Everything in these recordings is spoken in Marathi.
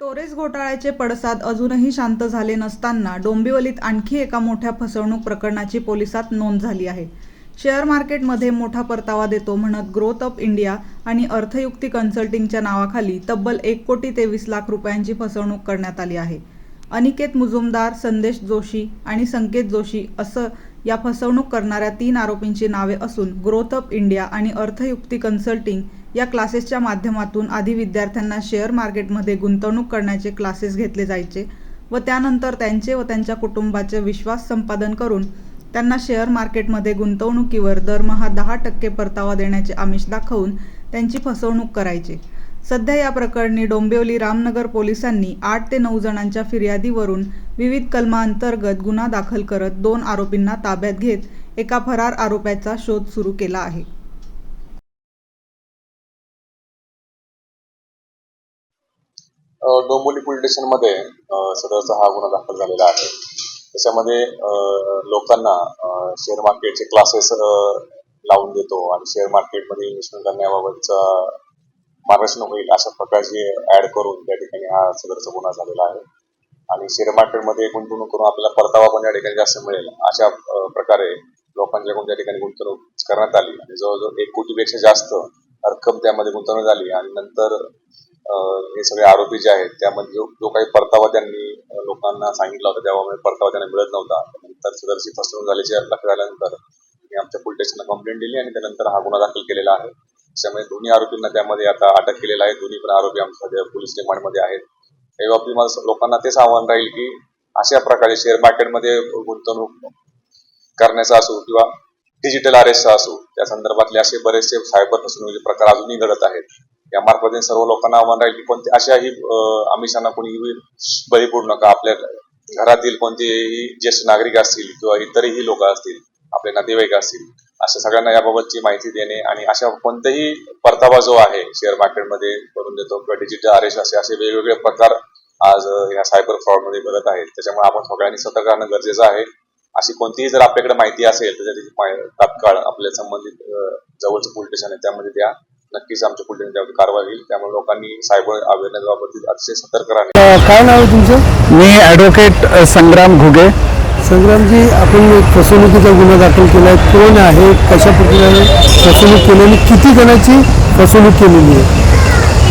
टोरेस घोटाळ्याचे पडसाद अजूनही शांत झाले नसताना डोंबिवलीत आणखी एका मोठ्या फसवणूक प्रकरणाची पोलिसात नोंद झाली आहे. शेअर मार्केटमध्ये मोठा परतावा देतो म्हणत ग्रोथ अप इंडिया आणि अर्थयुक्ती कन्सल्टिंगच्या नावाखाली तब्बल एक कोटी तेवीस लाख रुपयांची फसवणूक करण्यात आली आहे. अनिकेत मुजुमदार संदेश जोशी आणि संकेत जोशी असं या फसवणूक करणाऱ्या तीन आरोपींची नावे असून ग्रोथ अप इंडिया आणि अर्थयुक्ती कन्सल्टिंग या क्लासेसच्या माध्यमातून आधी विद्यार्थ्यांना शेअर मार्केटमध्ये गुंतवणूक करण्याचे क्लासेस घेतले जायचे व त्यानंतर त्यांचे व त्यांच्या कुटुंबाचे विश्वास संपादन करून त्यांना शेअर मार्केटमध्ये गुंतवणुकीवर दरमहा दहा टक्के परतावा देण्याचे आमिष दाखवून त्यांची फसवणूक करायचे. सध्या या प्रकरणी डोंबिवली रामनगर पोलिसांनी आठ ते नऊ जणांच्या फिर्यादीवरून विविध कलमांतर्गत गुन्हा दाखल करत दोन आरोपींना ताब्यात घेत एका फरार आरोप्याचा शोध सुरू केला आहे. डोंबोली पोलीस स्टेशनमध्ये सदरचा हा गुन्हा दाखल झालेला आहे. त्याच्यामध्ये लोकांना शेअर मार्केटचे क्लासेस लावून देतो आणि शेअर मार्केटमध्ये इन्व्हेस्टमेंट करण्याबाबतचा मार्गदर्शन होईल अशा प्रकारची ऍड करून त्या ठिकाणी हा सदरचा गुन्हा झालेला आहे. आणि शेअर मार्केटमध्ये गुंतवणूक करून आपल्याला परतावा पण या ठिकाणी जास्त मिळेल. अशा प्रकारे लोकांच्याकडून त्या ठिकाणी गुंतवणूक करण्यात आली आणि जवळजवळ एक कोटीपेक्षा जास्त रक्कम त्यामध्ये गुंतवणूक झाली आणि नंतर हे सगळे आरोपी जे आहेत त्यामध्ये जो जो काही परतावा त्यांनी लोकांना सांगितला होता त्यामुळे परतावा त्यांना मिळत नव्हता नंतर सदरची फसवणूक झाल्याची लक्षात आल्यानंतर मी आमच्या पोलीस स्टेशनला कंप्लेंट दिली आणि त्यानंतर हा गुन्हा दाखल केलेला आहे. त्यामुळे दोन्ही आरोपींना त्यामध्ये आता अटक केलेला आहे. दोन्ही पण आरोपी आमच्या पोलीस रिमांडमध्ये आहेत या बाबतीत माझं लोकांना तेच आव्हान राहील की अशा प्रकारे शेअर मार्केटमध्ये गुंतवणूक करण्याचा असो किंवा डिजिटल अरेस्ट असो त्या संदर्भातले असे बरेचसे सायबर फसवणुकीचे प्रकार अजूनही घडत आहेत. या मार्फत सर्व लोकांना आव्हान राहील की कोणते अशाही आमिषांना कोणीही बळी पडू नका. आपल्या घरातील कोणतेही ज्येष्ठ नागरिक असतील किंवा इतरही लोक असतील आपले नातेवाईक असतील अशा सगळ्यांना याबाबतची माहिती देणे आणि अशा कोणत्याही परतावा जो आहे शेअर मार्केटमध्ये करून देतो किंवा डिजिटल अरेस्ट असे असे वेगवेगळे प्रकार आज या ह्या सायबर फ्रॉडमध्ये घडत आहेत. त्याच्यामुळे आपण सगळ्यांनी सतर्क राहणं गरजेचं आहे. अशी कोणतीही जर आपल्याकडे माहिती असेल तर त्याची तात्काळ आपल्या संबंधित जवळचं पोलीस स्टेशन आहे त्यामध्ये द्या. नक्कीच आमच्या स्टेशन त्यावर कारवाई होईल. त्यामुळे लोकांनी सायबर अवेअरनेस बाबतीत अतिशय सतर्क राहणे. काय नाव आहे तुमचं? मी ॲडव्होकेट संग्राम घुगे. संग्रामजी आपण फसवणुकीचा गुन्हा दाखल केला आहे. कोण आहे? कशा प्रकारे फसवणूक केलेली? किती जणांची फसवणूक केलेली आहे?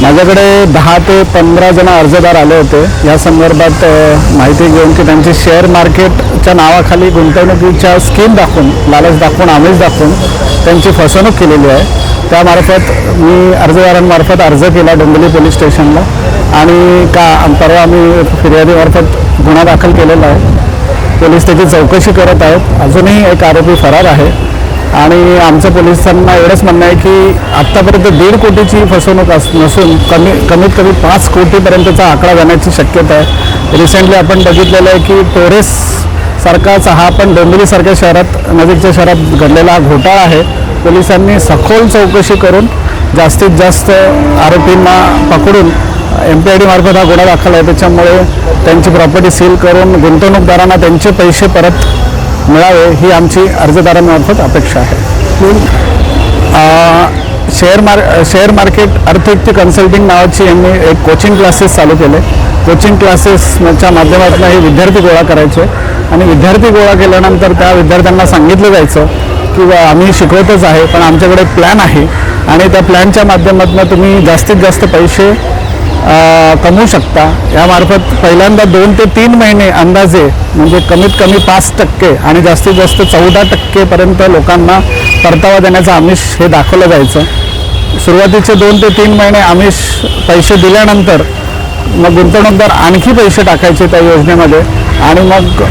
माझ्याकडे दहा ते पंधरा जण अर्जदार आले होते. या संदर्भात माहिती घेऊन की त्यांची शेअर मार्केटच्या नावाखाली गुंतवणुकीच्या स्कीम दाखवून लालच दाखवून आमिष दाखवून त्यांची फसवणूक केलेली आहे. त्यामार्फत मी अर्जदारांमार्फत अर्ज केला डोंबिवली पोलीस स्टेशनला. आणि का परवा आम्ही फिर्यादीमार्फत गुन्हा दाखल केलेला आहे. पोलीस त्याची चौकशी करत आहेत. अजूनही एक आरोपी फरार आहे. आणि आमचं पोलिसांना एवढंच म्हणणं आहे की आत्तापर्यंत दीड कोटीची फसवणूक अस नसून कमी कमीत कमी पाच कोटीपर्यंतचा आकडा जाण्याची शक्यता आहे. रिसेंटली आपण बघितलेलं आहे की टोरेस सारखाच हा पण डोंबिवलीसारख्या शहरात नजीकच्या शहरात घडलेला हा घोटाळा आहे. पोलिसांनी सखोल चौकशी करून जास्तीत जास्त आरोपींना पकडून एम पी आय डी मार्फत हा गुन्हा दाखल आहे. त्याच्यामुळे त्यांची प्रॉपर्टी सील करून गुंतवणूकदारांना त्यांचे पैसे परत मिळावे ही आमची अर्जदारांमार्फत अपेक्षा आहे. शेअर मार शेअर मार्केट अर्थयुक्ती कन्सल्टिंग नावाची यांनी एक कोचिंग क्लासेस चालू केले. कोचिंग क्लासेसच्या माध्यमातून हे विद्यार्थी गोळा करायचे. आणि विद्यार्थी गोळा केल्यानंतर त्या विद्यार्थ्यांना सांगितलं जायचं की बा आम्ही शिकवतच आहे पण आमच्याकडे प्लॅन आहे. आणि त्या प्लॅनच्या माध्यमातून तुम्ही जास्तीत जास्त पैसे कमवू शकता. यामार्फत पहिल्यांदा दोन ते तीन महिने अंदाजे म्हणजे कमीत कमी पाच टक्के आणि जास्तीत जास्त चौदा टक्केपर्यंत लोकांना परतावा देण्याचं आमिष हे दाखवलं जायचं. सुरुवातीचे दोन ते तीन महिने आमिष पैसे दिल्यानंतर मग गुंतवणूकदार आणखी पैसे टाकायचे त्या योजनेमध्ये आणि मग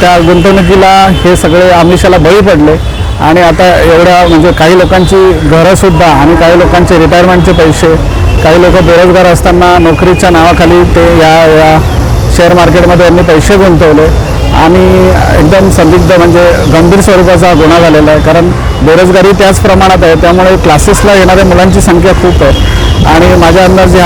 त्या गुंतवणुकीला हे सगळे आमिषाला बळी पडले. आणि आता एवढ्या म्हणजे काही लोकांची घरंसुद्धा आणि काही लोकांचे रिटायरमेंटचे पैसे काही लोक बेरोजगार असताना नोकरीच्या नावाखाली ते या या शेअर मार्केटमध्ये यांनी पैसे गुंतवले. आणि एकदम संदिग्ध म्हणजे गंभीर स्वरूपाचा गुन्हा झालेला आहे. कारण बेरोजगारी त्याच प्रमाणात आहे त्यामुळे क्लासेसला येणाऱ्या मुलांची संख्या खूप आहे. आणि माझ्या अंदाजे